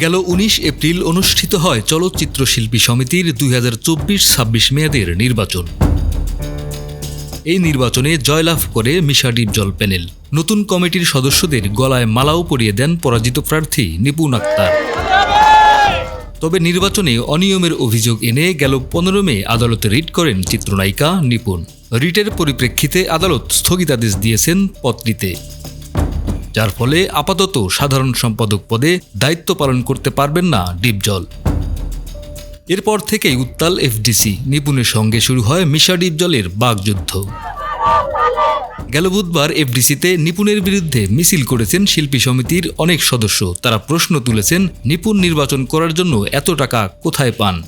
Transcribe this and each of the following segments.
গেল উনিশ এপ্রিল অনুষ্ঠিত হয় চলচ্চিত্র শিল্পী সমিতির দুই হাজার চব্বিশ ছাব্বিশ মেয়াদের নির্বাচন। এই নির্বাচনে জয়লাভ করে মিশা ডিপজল প্যানেল। নতুন কমিটির সদস্যদের গলায় মালাও পরিয়ে দেন পরাজিত প্রার্থী নিপুণ আক্তার। তবে নির্বাচনে অনিয়মের অভিযোগ এনে গেল পনেরো মে আদালতে রিট করেন চিত্রনায়িকা নিপুণ। রিটের পরিপ্রেক্ষিতে আদালত স্থগিতাদেশ দিয়েছেন পত্রিতে যার ফলে আপাতত সাধারণ সম্পাদক পদে দায়িত্ব পালন করতে পারবেন না ডিপজল। এরপর থেকেই উত্তাল এফডিসি নিপুণের সঙ্গে শুরু হয় মিশা ডিপজলের বাগযুদ্ধ। গেল বুধবার এফডিসিতে নিপুণের বিরুদ্ধে মিছিল করেছেন শিল্পী সমিতির অনেক সদস্য। তারা প্রশ্ন তুলেছেন, নিপুণ নির্বাচন করার জন্য এত টাকা কোথায় পান?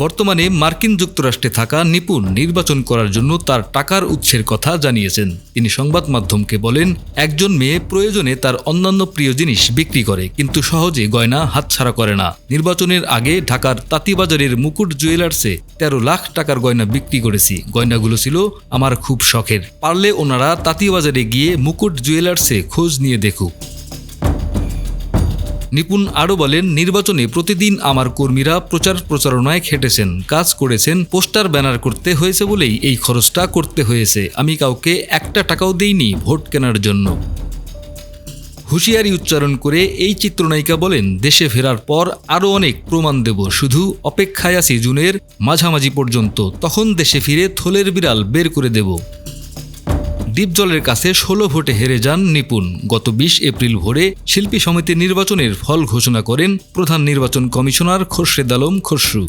বর্তমানে মার্কিন যুক্তরাষ্ট্রে থাকা নিপুণ নির্বাচন করার জন্য তার টাকার উৎসের কথা জানিয়েছেন। তিনি সংবাদ মাধ্যমকে বলেন, একজন মেয়ে প্রয়োজনে তার অন্যান্য প্রিয় জিনিস বিক্রি করে, কিন্তু সহজে গয়না হাতছাড়া করে না। নির্বাচনের আগে ঢাকার তাঁতিবাজারের মুকুট জুয়েলার্সে তেরো লাখ টাকার গয়না বিক্রি করেছি। গয়নাগুলো ছিল আমার খুব শখের। পারলে ওনারা তাঁতিবাজারে গিয়ে মুকুট জুয়েলার্সে খোঁজ নিয়ে দেখুক। নিপুণ আরও বলেন, নির্বাচনে প্রতিদিন আমার কর্মীরা প্রচার প্রচারণায় খেটেছেন, কাজ করেছেন, পোস্টার, ব্যানার করতে হয়েছে বলেই এই খরচটা করতে হয়েছে। আমি কাউকে একটা টাকাও দেইনি ভোট কেনার জন্য। হুঁশিয়ারি উচ্চারণ করে এই চিত্রনায়িকা বলেন, দেশে ফেরার পর আরও অনেক প্রমাণ দেব। শুধু অপেক্ষায় আছি জুনের মাঝামাঝি পর্যন্ত, তখন দেশে ফিরে থলের বিড়াল বের করে দেব। ডিপজলের কাছে ষোলো ভোটে হেরে যান নিপুণ। গত বিশ এপ্রিল ভোরে শিল্পী সমিতি নির্বাচনের ফল ঘোষণা করেন প্রধান নির্বাচন কমিশনার খোরশেদ আলম খসরু।